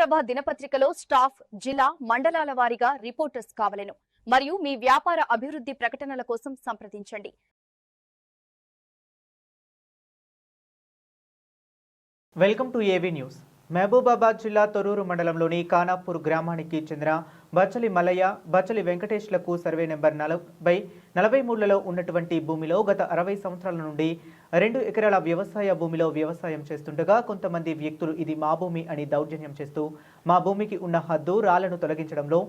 ప్రభ దినపత్రికలో స్టాఫ్ జిల్లా మండలాల వారీగా రిపోర్టర్స్ కావలను. మరియు మీ వ్యాపార అభివృద్ధి ప్రకటనల కోసం సంప్రదించండి. Welcome to AV news. Mahabubabad జిల్లా తొరూరు మండలంలోని కానాపూర్ గ్రామానికి చెందిన బచ్చలి మల్లయ్య బచ్చలి వెంకటేష్లకు సర్వే నెంబర్ నలభై నలభై మూడులలో ఉన్నటువంటి భూమిలో గత అరవై సంవత్సరాల నుండి రెండు ఎకరాల వ్యవసాయ భూమిలో వ్యవసాయం చేస్తుండగా కొంతమంది వ్యక్తులు ఇది మా భూమి అని దౌర్జన్యం చేస్తూ మా భూమికి ఉన్న హద్దు రాళ్ళను తొలగించడంలో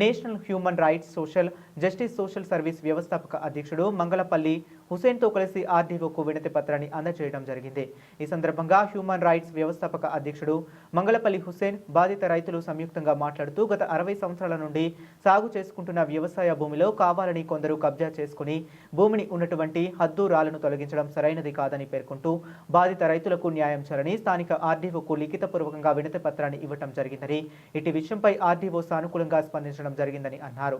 national human rights social justice social service వ్యవస్థాపక అధ్యక్షుడు మంగళపల్లి హుసేన్తో కలిసి ఆర్డీఓకు వినతి పత్రాన్ని అందజేయడం జరిగింది. ఈ సందర్భంగా హ్యూమన్ రైట్స్ వ్యవస్థాపక అధ్యక్షుడు మంగళపల్లి హుసేన్ బాధిత రైతులు సంయుక్తంగా మాట్లాడుతూ గత అరవై సంవత్సరాల నుండి సాగు చేసుకుంటున్న వ్యవసాయ భూమిలో కావాలని కొందరు కబ్జా చేసుకుని భూమిని ఉన్నటువంటి హద్దు రాళ్ళను తొలగించడం సరైనది కాదని పేర్కొంటూ బాధిత రైతులకు న్యాయం చేయాలని స్థానిక ఆర్డీఓకు లిఖితపూర్వకంగా వినతి పత్రాన్ని ఇవ్వటం జరిగిందని ఇటు విషయంపై ఆర్డీఓ సానుకూలంగా స్పందించడం జరిగిందని అన్నారు.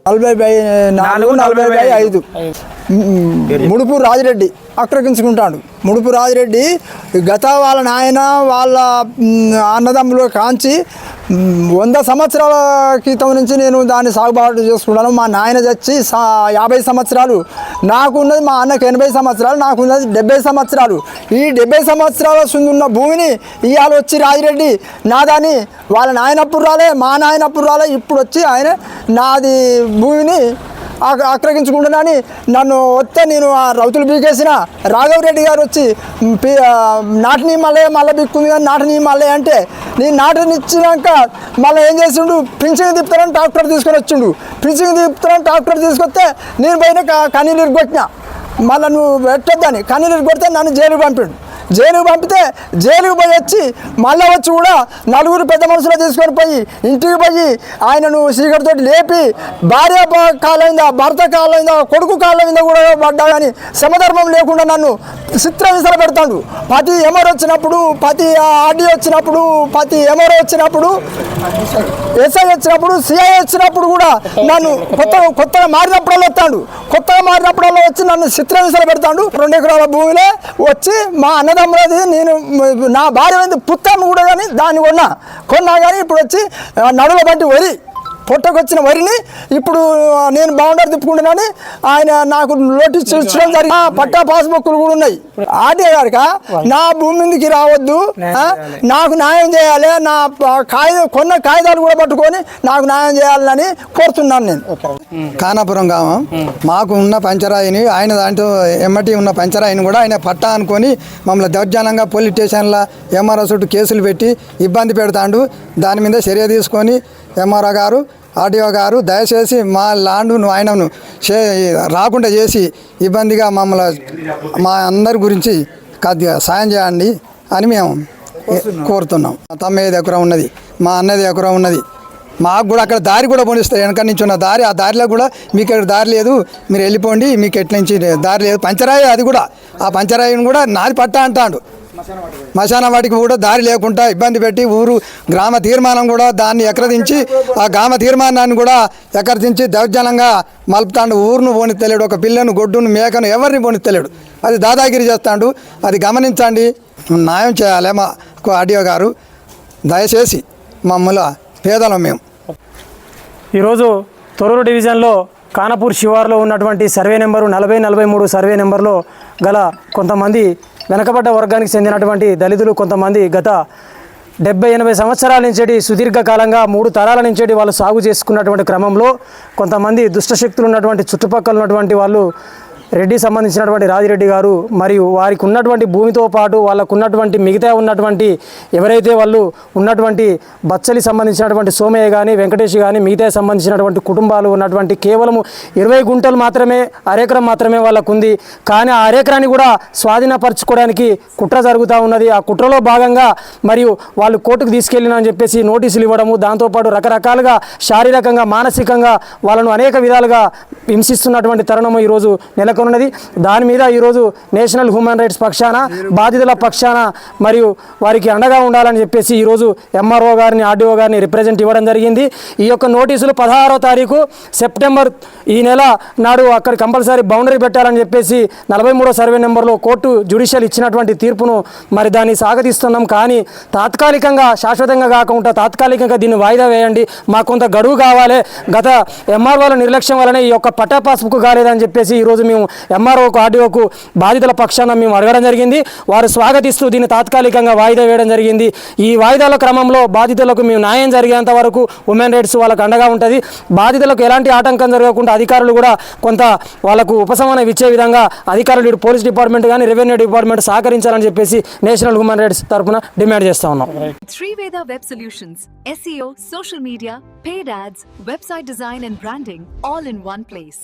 ముడుపు రాజిరెడ్డి ఆక్రమించుకుంటాడు ముడుపు రాజిరెడ్డి గత వాళ్ళ నాయన వాళ్ళ అన్నదమ్ములు కాంచి వంద సంవత్సరాల క్రితం నుంచి నేను దాన్ని సాగుబాటు చేసుకుంటాను మా నాయన చచ్చి సా- యాభై సంవత్సరాలు. నాకున్నది మా అన్నకు ఎనభై సంవత్సరాలు నాకున్నది డెబ్బై సంవత్సరాలు. ఈ డెబ్బై సంవత్సరాల ఉన్న భూమిని ఇవాళ వచ్చి రాజిరెడ్డి. నాదని వాళ్ళ నాయనప్పుడు రాలే మా నాయనప్పుడు రాలే ఇప్పుడు వచ్చి ఆయన నాది భూమిని ఆక- ఆక్రమించుకుంటున్నాని నన్ను వస్తే నేను ఆ రౌతులు బీకేసిన రాఘవరెడ్డి గారు వచ్చి పి- ఆ, నాటిని మళ్ళీ మళ్ళీ బిక్కుంది కానీ నాటిని మల్లయ్య అంటే నేను నాటిని ఇచ్చినాక మళ్ళీ ఏం చేసిండు? పింఛన్ తిప్పుతారని ట్రాక్టర్ తీసుకొని వచ్చిండు. పింఛన్ తిప్పుతారని ట్రాక్టర్ తీసుకొస్తే నేను పోయిన క- కన్నీళ్ళు కొట్టిన మళ్ళీ నువ్వు పెట్టొద్దని. కన్నీళ్ళు కొడితే నన్ను జైలు పంపిండు. జైలుకు పంపితే జైలుకు పోయి వచ్చి మళ్ళీ వచ్చి కూడా నలుగురు పెద్ద మనుషులు తీసుకొని పోయి ఇంటికి పోయి ఆయనను సీకటితో లేపి భార్య ప- కాలైందా భర్త కాలైందా కొడుకు కాలైందా కూడా పడ్డా కానీ సమధర్మం లేకుండా నన్ను చిత్ర విసర పెడతాడు. ప్రతి ఎమర్ వచ్చినప్పుడు ప్రతి ఆర్డీ వచ్చినప్పుడు ప్రతి ఎమర్ వచ్చినప్పుడు ఎస్ఐ వచ్చినప్పుడు సిఐ వచ్చినప్పుడు కూడా నన్ను కొత్త కొత్తగా మారినప్పుడల్లా వస్తాడు. కొత్తగా మారినప్పుడల్లా వచ్చి నన్ను చిత్ర విసర పెడతాడు. రెండు ఎకరాల భూమిలో వచ్చి మా అన్న అన్నదమ్ములది నేను నా భార్య మీద పుత్తమ్మ కూడా కానీ దాన్ని కొన్నా కొన్నా కానీ ఇప్పుడు వచ్చి నడుల బట్టి వరి పొట్టకొచ్చిన వరిని ఇప్పుడు నేను బౌండర్ తిప్పుకుంటున్నాను. ఆయన నాకు నోటీస్ ఇచ్చడం జరిగింది. పట్టా పాస్బుక్లు కూడా ఉన్నాయి. ఆర్డీ గారిక? నా భూమి మీదకి రావద్దు. నాకు న్యాయం చేయాలి. నా కాగితం కొన్న కాగితాలు కూడా పట్టుకొని నాకు న్యాయం చేయాలని కోరుతున్నాను నేను. కానాపురం గ్రామం. మాకు ఉన్న పంచరాయిని ఆయన దాంట్లో ఎమ్మటి ఉన్న పంచరాయిని కూడా ఆయన పట్టా అనుకొని మమ్మల్ని దౌర్జన్యంగా పోలీస్ స్టేషన్లో ఎంఆర్ఓ చుట్టూ కేసులు పెట్టి ఇబ్బంది పెడతాండు. దాని మీద చర్య తీసుకొని ఎంఆర్ఓ గారు ఆర్డీఓ గారు దయచేసి మా ల్యాండ్ను ఆయనను చే రాకుండా చేసి ఇబ్బందిగా మమ్మల్ని మా అందరి గురించి కొద్దిగా సాయం చేయండి అని మేము కోరుతున్నాం. మా తమ్మ ఎకరం ఉన్నది మా అన్నది ఎకరం ఉన్నది. మాకు కూడా అక్కడ దారి కూడా పోనిస్తారు. వెనక నుంచి ఉన్న దారి ఆ దారిలో కూడా మీకు ఇక్కడ దారి లేదు. మీరు వెళ్ళిపోండి మీకు ఎట్ల నుంచి దారి లేదు. పంచరాయి అది కూడా. ఆ పంచరాయిని కూడా నాది పట్టా అంటాడు. మశాన వాటికి కూడా దారి లేకుండా ఇబ్బంది పెట్టి ఊరు గ్రామ తీర్మానం కూడా దాన్ని ఎకరదించి ఆ గ్రామ తీర్మానాన్ని కూడా ఎకరదించి దౌర్జనంగా మలుపుతాడు. ఊరును పోనిత్తలేడు ఒక పిల్లను గొడ్డును మేకను ఎవరిని పోనిత్తలేడు. అది దాదాగిరి చేస్తాడు. అది గమనించండి. న్యాయం చేయాలి మా ఆడియో గారు. దయచేసి మమ్మల్ని పేదలం మేము. ఈరోజు తొరూరు డివిజన్లో కానపూర్ శివార్లో ఉన్నటువంటి సర్వే నెంబరు నలభై నలభై మూడు సర్వే నెంబర్లో గల కొంతమంది వెనకబడ్డ వర్గానికి చెందినటువంటి దళితులు కొంతమంది గత డెబ్బై ఎనభై సంవత్సరాల నుంచి సుదీర్ఘకాలంగా మూడు తరాల నుంచి వాళ్ళు సాగు చేసుకున్నటువంటి క్రమంలో కొంతమంది దుష్టశక్తులు ఉన్నటువంటి చుట్టుపక్కల ఉన్నటువంటి వాళ్ళు రెడ్డి సంబంధించినటువంటి రాజిరెడ్డి గారు మరియు వారికి ఉన్నటువంటి భూమితో పాటు వాళ్ళకు ఉన్నటువంటి మిగతా ఉన్నటువంటి ఎవరైతే వాళ్ళు ఉన్నటువంటి బచ్చలి సంబంధించినటువంటి సోమయ్య కానీ వెంకటేష్ కానీ మిగతా సంబంధించినటువంటి కుటుంబాలు ఉన్నటువంటి కేవలం ఇరవై గుంటలు మాత్రమే అరెకరం మాత్రమే వాళ్ళకు ఉంది కానీ ఆ అరెకరాన్ని కూడా స్వాధీనపరచుకోవడానికి కుట్ర జరుగుతూ ఉన్నది. ఆ కుట్రలో భాగంగా మరియు వాళ్ళు కోర్టుకు తీసుకెళ్ళిన అని చెప్పేసి నోటీసులు ఇవ్వడము దాంతోపాటు రకరకాలుగా శారీరకంగా మానసికంగా వాళ్ళను అనేక విధాలుగా హింసిస్తున్నటువంటి తరుణము ఈరోజు నెల నెలకొన్నది దాని మీద ఈరోజు నేషనల్ హ్యూమన్ రైట్స్ పక్షాన బాధితుల పక్షాన మరియు వారికి అండగా ఉండాలని చెప్పేసి ఈరోజు ఎంఆర్ఓ గారిని ఆర్డీఓ గారిని రిప్రజెంట్ ఇవ్వడం జరిగింది. ఈ యొక్క నోటీసులు పదహారో తారీఖు సెప్టెంబర్ ఈ నెల నాడు అక్కడ కంపల్సరీ బౌండరీ పెట్టాలని చెప్పేసి నలభై మూడో సర్వే నెంబర్లో కోర్టు జ్యుడిషియల్ ఇచ్చినటువంటి తీర్పును మరి దాన్ని సాగతిస్తున్నాం. కానీ తాత్కాలికంగా శాశ్వతంగా కాకుండా తాత్కాలికంగా దీన్ని వాయిదా వేయండి. మాకు కొంత గడువు కావాలి. గత ఎంఆర్ఓల నిర్లక్ష్యం వలన ఈ యొక్క పట్టా పాస్బుక్ కాలేదని చెప్పేసి ఈరోజు మేము ఎంఆర్ఓకు ఆర్డీఓకు బాధితుల పక్షాన మేము అడగడం జరిగింది. వారు స్వాగతిస్తూ దీన్ని తాత్కాలికంగా వాయిదా వేయడం జరిగింది. ఈ వాయిదాల క్రమంలో బాధితులకు మేము న్యాయం జరిగేంత వరకు ఉమెన్ రైట్స్ వాళ్ళకు అండగా ఉంటుంది. బాధితులకు ఎలాంటి ఆటంకం జరగకుండా అధికారులు కూడా కొంత వాళ్ళకు ఉపశమనం ఇచ్చే విధంగా అధికారులు ఇటు పోలీస్ డిపార్ట్మెంట్ కానీ రెవెన్యూ డిపార్ట్మెంట్ సహకరించాలని చెప్పేసి నేషనల్ హ్యూమన్ రైట్స్ తరఫున డిమాండ్ చేస్తా ఉన్నాం. Three web solutions SEO social media paid ads website design and branding all in one place.